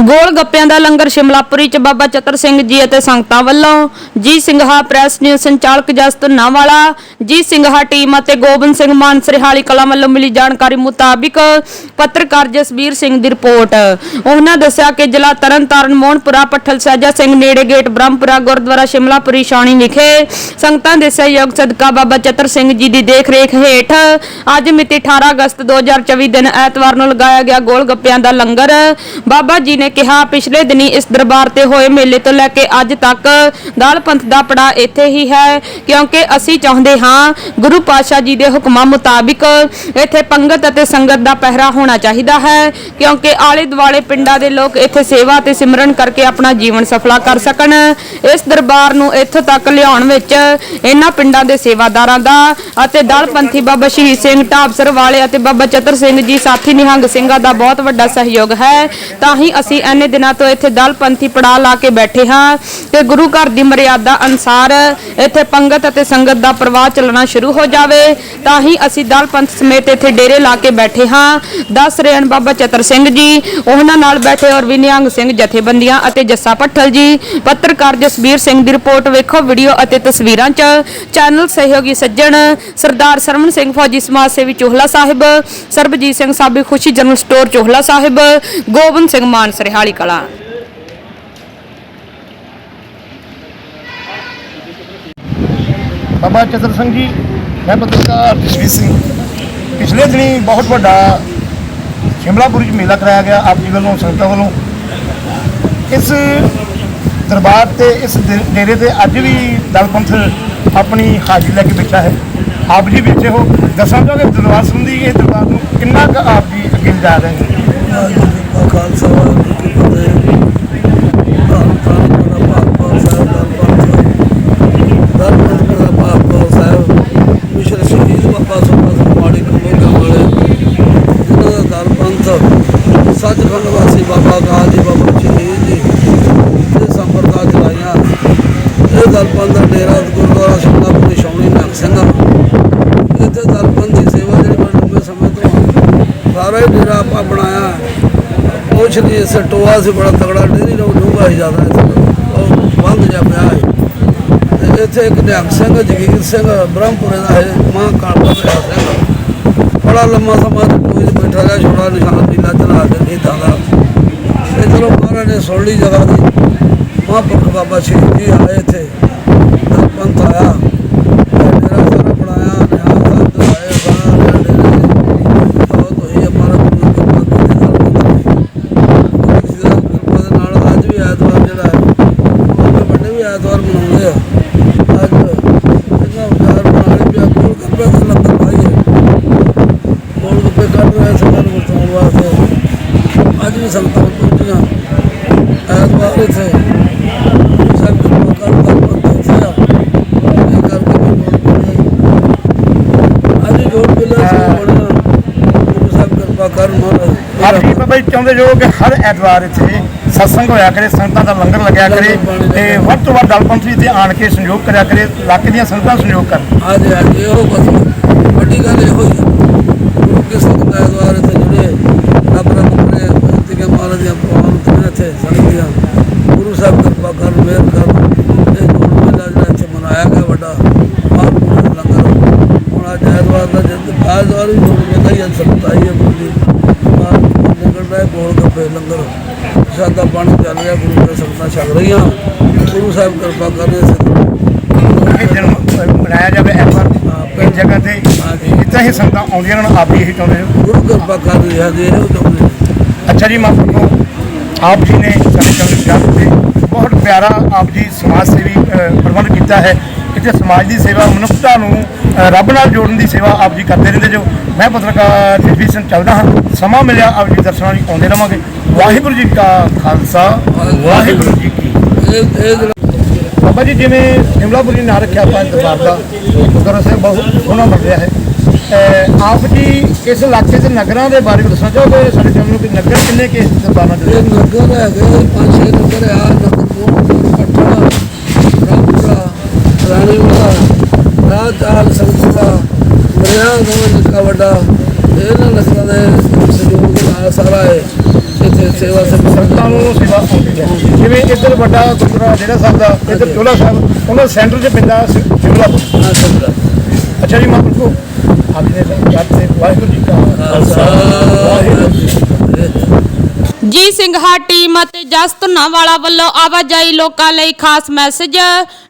ਗੋਲ ਗੱਪਿਆਂ ਦਾ ਲੰਗਰ ਸ਼ਿਮਲਾਪੁਰੀ ਚ ਬਾਬਾ ਚਤਰ ਸਿੰਘ ਜੀ ਅਤੇ ਸੰਗਤਾਂ ਵੱਲੋਂ। ਜੀ ਸਿੰਘਾ ਪ੍ਰੈਸ ਨਿਊਜ਼ ਸੰਚਾਲਕ ਜਸਤ ਨਾਵਾਲਾ, ਜੀ ਸਿੰਘਾ ਟੀਮ ਅਤੇ ਗੋਬਿੰਦ ਸਿੰਘ ਮਾਨ ਸਰਹਾਲੀ ਕਲਾ ਵੱਲੋਂ ਮਿਲੀ ਜਾਣਕਾਰੀ ਮੁਤਾਬਿਕ ਪੱਤਰਕਾਰ ਜਸਵੀਰ ਸਿੰਘ ਦੀ ਰਿਪੋਰਟ। ਉਹਨਾਂ ਦੱਸਿਆ ਕਿ ਜ਼ਿਲ੍ਹਾ ਤਰਨਤਾਰਨ, ਮੋਹਨਪੁਰਾ, ਪੱਠਲ ਸਾਜਾ ਸਿੰਘ, ਨੇੜੇ ਗੇਟ, ਬ੍ਰਹਮਪੁਰਾ, ਗੁਰਦੁਆਰਾ ਸ਼ਿਮਲਾਪੁਰੀ ਸ਼ਾਣੀ ਵਿਖੇ ਸੰਗਤਾਂ ਦੇ ਸਹਿਯੋਗ ਸਦਕਾ ਬਾਬਾ ਚਤਰ ਸਿੰਘ ਜੀ ਦੀ ਦੇਖ ਰੇਖ ਹੇਠ ਅੱਜ ਮਿਤੀ 18 ਅਗਸਤ 2024 ਦਿਨ ਐਤਵਾਰ ਨੂੰ ਲਗਾਇਆ ਗਿਆ ਗੋਲ ਗੱਪਿਆਂ ਦਾ ਲੰਗਰ। ਬਾਬਾ ਜੀ ਨੇ ਕਿਹਾ, ਪਿਛਲੇ ਦਿਨੀ ਇਸ ਦਰਬਾਰ ਤੇ ਹੋਏ ਮੇਲੇ ਤੋਂ ਲੈ ਕੇ ਅੱਜ ਤੱਕ ਦਾਲ ਪੰਥ ਦਾ ਪੜਾ ਇੱਥੇ ਹੀ ਹੈ, ਕਿਉਂਕਿ ਅਸੀਂ ਚਾਹੁੰਦੇ ਹਾਂ ਗੁਰੂ ਪਾਤਸ਼ਾਹ ਜੀ ਦੇ ਹੁਕਮਾਂ ਮੁਤਾਬਿਕ ਇੱਥੇ ਪੰਗਤ ਅਤੇ ਸੰਗਤ ਦਾ ਪਹਿਰਾ ਹੋਣਾ ਚਾਹੀਦਾ ਹੈ, ਕਿਉਂਕਿ ਆਲੇ ਦੁਆਲੇ ਪਿੰਡਾਂ ਦੇ ਲੋਕ ਇੱਥੇ ਸੇਵਾ ਤੇ ਸਿਮਰਨ ਕਰਕੇ ਆਪਣਾ ਜੀਵਨ ਸਫਲਾ ਕਰ ਸਕਣ। ਇਸ ਦਰਬਾਰ ਨੂੰ ਇੱਥੋਂ ਤੱਕ ਲਿਆਉਣ ਵਿੱਚ ਇਹਨਾਂ ਪਿੰਡਾਂ ਦੇ ਸੇਵਾਦਾਰਾਂ ਦਾ ਅਤੇ ਦਲ ਪੰਥੀ ਬਾਬਾ ਸ਼ਹੀਦ ਸਿੰਘ ਢਾਬਸਰ ਵਾਲੇ ਅਤੇ ਬਾਬਾ ਚਤਰ ਸਿੰਘ ਜੀ, ਸਾਥੀ ਨਿਹੰਗ ਸਿੰਘਾਂ ਦਾ ਬਹੁਤ ਵੱਡਾ ਸਹਿਯੋਗ ਹੈ। ਤਾਂ ਹੀ ਅਸੀਂ ਇੰਨੇ ਦਿਨਾਂ ਤੋਂ ਇੱਥੇ ਦਲ ਪੰਥੀ ਪੜਾ ਲਾ ਕੇ ਬੈਠੇ ਹਾਂ ਤੇ ਗੁਰੂ ਘਰ ਦੀ ਮਰਿਆਦਾ ਅਨਸਾਰ ਇੱਥੇ ਪੰਗਤ ਅਤੇ ਸੰਗਤ ਦਾ ਪ੍ਰਵਾਹ ਚੱਲਣਾ ਸ਼ੁਰੂ ਹੋ ਜਾਵੇ, ਤਾਂ ਹੀ ਅਸੀਂ ਦਲ ਪੰਥ ਸਮੇਤ ਇੱਥੇ ਡੇਰੇ ਲਾ ਕੇ ਬੈਠੇ ਹਾਂ। ਦੱਸ ਰਹੇ ਹਨ ਬਾਬਾ ਚਤਰ ਸਿੰਘ ਜੀ, ਉਹਨਾਂ ਨਾਲ ਬੈਠੇ ਔਰ ਵੀ ਸਿੰਘ ਜਥੇਬੰਦੀਆਂ ਅਤੇ ਜੱਸਾ ਪੱਠਲ ਜੀ। ਪੱਤਰਕਾਰ ਜਸਬੀਰ ਸਿੰਘ ਦੀ ਰਿਪੋਰਟ ਵੇਖੋ, ਵੀਡੀਓ ਅਤੇ ਤਸਵੀਰਾਂ 'ਚ ਚੈਨਲ ਸਹਿਯੋਗੀ ਸੱਜਣ ਸਰਦਾਰ ਸਰਵਣ ਸਿੰਘ ਫੌਜੀ ਸਮਾਜ ਸੇਵੀ ਚੋਹਲਾ ਸਾਹਿਬ, ਸਰਬਜੀਤ ਸਿੰਘ ਸਾਬੀ ਖੁਸ਼ੀ ਜਨਰਲ ਸਟੋਰ ਚੋਹਲਾ ਸਾਹਿਬ, ਗੋਬਿੰਦ ਸਿੰਘ ਮਾਨ ਸਰਹਾਲੀ ਕਲਾ। ਬਾਬਾ ਚਤਰ ਸਿੰਘ ਜੀ, ਮੈਂ ਪੱਤਰਕਾਰ ਜਸਵੀਰ ਸਿੰਘ। ਪਿਛਲੇ ਦਿਨੀ ਬਹੁਤ ਵੱਡਾ ਸ਼ਿਮਲਾਪੁਰੀ ਵਿੱਚ ਮੇਲਾ ਕਰਾਇਆ ਗਿਆ ਆਪ ਜੀ ਵੱਲੋਂ, ਸੰਗਤਾਂ ਵੱਲੋਂ। ਇਸ ਦਰਬਾਰ ਤੇ, ਇਸ ਡੇਰੇ ਤੇ ਅੱਜ ਵੀ ਦਲਪੰਥ ਆਪਣੀ ਹਾਜ਼ਰੀ ਲੈ ਕੇ ਬੈਠਾ ਹੈ। ਆਪ ਜੀ ਬੈਠੇ ਹੋ। ਦੱਸਣਾ ਚਾਹੋਗੇ ਦਰਬਾਰ ਸੰਬੰਧੀ ਇਹ ਦਰਬਾਰ ਨੂੰ ਕਿੰਨਾ ਕੁ ਆਪ ਜੀ ਅੱਗੇ ਜਾ ਰਹੇ ਨੇ। ਵਾਹਿਗੁਰੂ ਖਾਲਸਾ ਵਾਹਿਗੁਰੂ ਜੀ ਫਤਿਹ। ਧੰਨ ਧੰਨ ਮੇਰਾ ਭਾਗਪਾਲ ਸਾਹਿਬ ਦਾ ਪੰਥ ਧੰਨ ਧੰਨ ਮੇਰਾ ਭਾਗਪਾਲ ਸਾਹਿਬ। ਮਿਸ਼ਨ ਸ਼ਹੀਦ ਬਾਬਾ ਸੁਭਾ ਸਿੰਘ ਮਾੜੀ ਕੰਬੋਗਾ ਵਾਲੇ ਜਿਨ੍ਹਾਂ ਦਾ ਧੰਨ ਪੰਥ। ਸੱਚਖੰਡ ਵਾਸੀ ਬਾਬਾ ਕਾਲ ਜੀ, ਬਾਬਾ ਸ਼ਹੀਦ ਜੀ ਦੇ ਸੰਪਰਦਾਇ ਚਲਾਈਆਂ ਇਹ ਦਲ ਪੰਥ ਦਾ ਡੇਰਾ ਗੁਰਦੁਆਰਾ ਸ਼ਿਮਲਾਪੁਰੀ ਸ਼ੌਣੀ ਨਾਮ ਸਿੰਘ ਇੱਥੇ ਦਲ ਪੰਥ ਦੀ ਸੇਵਾ ਜਿਹੜੀ ਬੜੀ ਲੰਬੇ ਸਮੇਂ ਤੋਂ ਸਾਰਾ ਹੀ ਡੇਰਾ ਆਪਾਂ ਬਣਾਇਆ। ਕੁਛ ਨਹੀਂ ਇਸ ਟੋਆ ਸੀ, ਬੜਾ ਤਗੜਾ ਡੇਰੀ ਨੂੰ ਡੂੰਘਾ ਹੀ ਜ਼ਿਆਦਾ ਇੱਥੇ। ਉਹ ਬੰਦ ਜਾ ਪਿਆ ਹੈ ਇੱਥੇ ਇੱਕ ਨਿਹੰਗ ਸਿੰਘ, ਜਗੀਰ ਸਿੰਘ, ਬ੍ਰਹਮਪੁਰੇ ਦਾ ਹੈ ਮਾਂ ਕਾਲਪਾ ਦਾ ਸਿੰਘ ਬੜਾ ਲੰਮਾ ਸਮਾਂ ਤੇ ਬੈਠਾ ਰਿਹਾ ਛੋੜਾ ਨਿਸ਼ਾਨ ਨੀਲਾ ਚਲਾ ਕੇ ਨਹੀਂ ਦਾਦਾ ਤੇ ਚਲੋ ਮਹਾਰਾਜ ਨੇ ਸੁਣ ਲਈ ਜਗ੍ਹਾ ਦੀ। ਮਹਾਂਪੁਰਖ ਬਾਬਾ ਸ਼ਹੀਦ ਜੀ ਆਏ ਇੱਥੇ। ਪੰਥ ਆਇਆ ਤੇ ਡੇਰਾ ਸਾਰਾ ਬਣਾਇਆ ਨਿਹਾਲ ਸਾਹਿਬ ਦੇ ਆਏ ਸਾਰਾ ਡੇਰੇ ਦੀ ਬਹੁਤ ਹੋਈ ਹਮਾਰਾ ਗੁਰੂ ਦੀ ਕਿਰਪਾ ਕੀਤੀ ਦਲ ਪੰਥ ਨੇ ਕਿਸੇ ਦਾ ਕਿਰਪਾ ਦੇ ਨਾਲ ਅੱਜ ਵੀ ਐਤਵਾਰ ਜਿਹੜਾ ਹੈ ਉਹਦੇ ਵੱਡੇ ਵੀ ਐਤਵਾਰ ਮਨਾਉਂਦੇ ਆ ਅੱਜ ਇਹਨਾਂ ਵਿਚਾਰ ਬਣਾਏ ਵੀ ਕੋਲ ਗੱਪੇ ਦਾ ਲੰਗਰ ਪਾਈਏ ਕੋਲ ਗੱਪੇ ਕੱਢ ਰਹੇ ਸੰਗਤ ਨੂੰ ਵਰਤਾਉਣ ਵਾਸਤੇ ਅੱਜ ਵੀ ਸੰਗਤਾਂ ਪਹੁੰਚੀਆਂ ਐਤਵਾਰ ਇੱਥੇ ਸਭ ਕਿਰਪਾ ਕਰ ਦਲ ਪੰਥ ਇੱਥੇ ਸਤਸੰਗ ਹੋਇਆ ਕਰੇ ਸੰਗਤਾਂ ਦਾ ਲੰਗਰ ਲੱਗਿਆ ਕਰੇ ਤੇ ਵੱਧ ਤੋਂ ਵੱਧ ਦਲਪੰਥੀ ਤੇ ਆਣ ਕੇ ਸੰਯੋਗ ਕਰਿਆ ਕਰੇ ਇਲਾਕੇ ਦੀਆਂ ਸੰਗਤਾਂ ਸੰਯੋਗ ਕਰਨ। ਅੱਜ ਅੱਜ ਇਹੋ ਬਸ ਵੱਡੀ ਗੱਲ ਇਹੋ ਹੀ ਆ। ਗੁਰੂ ਕੇ ਸੰਗਤ ਐਤਵਾਰ ਇੱਥੇ ਜਿਹੜੇ ਰੱਬ ਰੱਬ ਕਰੇ ਬੇਨਤੀ ਕੇ ਮਹਾਰਾਜ ਦੀਆਂ ਪ੍ਰਵਾਨ ਤੇ ਇੱਥੇ ਸੰਗਤੀਆਂ। ਗੁਰੂ ਸਾਹਿਬ ਕਿਰਪਾ ਕਰ ਮਿਹਰ ਕਰ ਇਹ ਜੋੜ ਮੇਲਾ ਜਿਹੜਾ ਇੱਥੇ ਮਨਾਇਆ ਗਿਆ ਵੱਡਾ ਲੰਗਰ। ਹੁਣ ਅੱਜ ਐਤਵਾਰ ਦਾ ਜਿੰਦ ਐਤਵਾਰ ਵੀ ਜੋੜ ਮੇਲਾ ਹੀ ਸੰਗਤ ਹੈ ਦੀ ਗੋਲ ਗੱਪੇ ਲੰਗਰ। ਸਾਦਾ ਪਾਣੀ ਚੱਲ ਰਿਹਾ ਗੁਰੂ ਦੇ ਸੰਗਤਾਂ ਛਕ ਰਹੀਆਂ। ਗੁਰੂ ਸਾਹਿਬ ਕਿਰਪਾ ਕਰ ਰਹੇ ਸੇ ਇਹ ਦਿਨ ਮਨਾਇਆ ਜਾਵੇ ਇਸ ਜਗ੍ਹਾ ਤੇ ਜਿੱਥੇ ਹੀ ਸੰਗਤਾਂ ਆਉਂਦੀਆਂ ਹਨ ਆਪ ਜੀ ਇਹੀ ਚਾਹੁੰਦੇ ਹੋ ਗੁਰੂ ਕਿਰਪਾ ਕਰ ਰਿਹਾ ਇਹੋ ਚਾਹੁੰਦੇ ਨੇ। ਅੱਛਾ ਜੀ ਮਹਾਂਪੁਰਖੋ ਆਪ ਜੀ ਨੇ ਸਾਡੇ ਚੰਗੇ ਸ਼ਬਦ ਤੇ ਬਹੁਤ ਪਿਆਰਾ ਆਪ ਜੀ ਸਮਾਜ ਸੇਵੀ ਪ੍ਰਬੰਧ ਕੀਤਾ ਹੈ। ਇੱਥੇ ਸਮਾਜ ਦੀ ਸੇਵਾ ਮਨੁੱਖਤਾ ਨੂੰ ਰੱਬ ਨਾਲ ਜੋੜਨ ਦੀ ਸੇਵਾ ਆਪ ਜੀ ਕਰਦੇ ਰਹਿੰਦੇ ਜੋ। ਮੈਂ ਪੱਤਰਕਾਰ ਸਿੰਘ ਚੱਲਦਾ ਹਾਂ। ਸਮਾਂ ਮਿਲਿਆ ਆਪ ਜੀ ਦਰਸ਼ਨਾਂ ਲਈ ਆਉਂਦੇ ਰਵਾਂਗੇ। ਵਾਹਿਗੁਰੂ ਜੀ ਕਾ ਖਾਲਸਾ, ਵਾਹਿਗੁਰੂ ਜੀ ਕੀ ਬਾਬਾ ਜੀ, ਜਿਵੇਂ ਸ਼ਿਮਲਾਪੁਰੀ ਨਾਂ ਰੱਖਿਆ ਆਪਾਂ ਇਸ ਦਰਬਾਰ ਦਾ ਗੁਰਦੁਆਰਾ ਸਾਹਿਬ ਬਹੁਤ ਸੋਹਣਾ ਬਣ ਰਿਹਾ ਹੈ। ਆਪ ਜੀ ਇਸ ਇਲਾਕੇ ਦੇ ਨਗਰਾਂ ਦੇ ਬਾਰੇ ਵਿੱਚ ਦੱਸਣਾ ਚਾਹੋਗੇ? ਸਾਡੇ ਚੰਨ ਨੂੰ ਨਗਰ ਕਿੰਨੇ ਕੇ ਦਰਬਾਰਾਂ ਦੇ ਨਗਰ ਹੈਗੇ ਪੰਜ ਛੇ ਨਗਰ ਆ, ਨਗਰ ਕੋਟ ਰਾਮਪੁਰਾ, ਰਾਣੀਵਾਲਾ ਰਾਜਆਲ ਸੰਗਤਾ ਮਰਿਆ ਦੋਵੇਂ ਨਿੱਕਾ ਵੱਡਾ। ਇਹਨਾਂ ਨਗਰਾਂ ਦੇ ਸਹਿਯੋਗ ਨਾਲ ਸਾਰਾ ਹੈ ਸੇਵਾ ਸੰਗਤ ਨੂੰ ਸੇਵਾ ਆਉਂਦੀ ਹੈ ਜਿਵੇਂ ਇੱਧਰ ਵੱਡਾ ਗੁਰਦੁਆਰਾ ਡੇਰਾ ਸਾਹਿਬ ਦਾ ਇੱਧਰ ਚੋਲਾ ਸਾਹਿਬ ਉਹਨਾਂ ਸੈਂਟਰ 'ਚ ਪੈਂਦਾ ਸਿ- ਸ਼ਿਮਲਾਪੁਰ ਆ ਸੰਗਤ ਅੱਛਾ ਜੀ ਤੇ ਵਾਹਿਗੁਰੂ ਜੀ ਕਾ ਖਾਲਸਾ। ਵਾਹਿਗੁਰੂ ਜੀ ਕੀ ਫਤਿਹ। ਜੀ ਸਿੰਘਾ ਟੀਮ ਅਤੇ ਜਸ ਧੁੰਨਾਵਾਲਾ ਵੱਲੋਂ ਆਵਾਜਾਈ ਲੋਕਾਂ ਲਈ ਖਾਸ ਮੈਸੇਜ।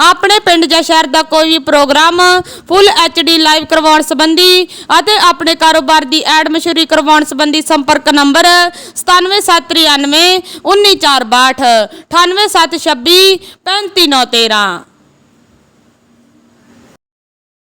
ਆਪਣੇ ਪਿੰਡ ਜਾਂ ਸ਼ਹਿਰ ਦਾ ਕੋਈ ਵੀ ਪ੍ਰੋਗਰਾਮ ਫੁੱਲ ਐਚਡੀ ਲਾਈਵ ਕਰਵਾਉਣ ਸੰਬੰਧੀ ਅਤੇ ਆਪਣੇ ਕਾਰੋਬਾਰ ਦੀ ਐਡ ਮਸ਼ਹੂਰੀ ਕਰਵਾਉਣ ਸੰਬੰਧੀ ਸੰਪਰਕ ਨੰਬਰ 97793 19462 98726 35913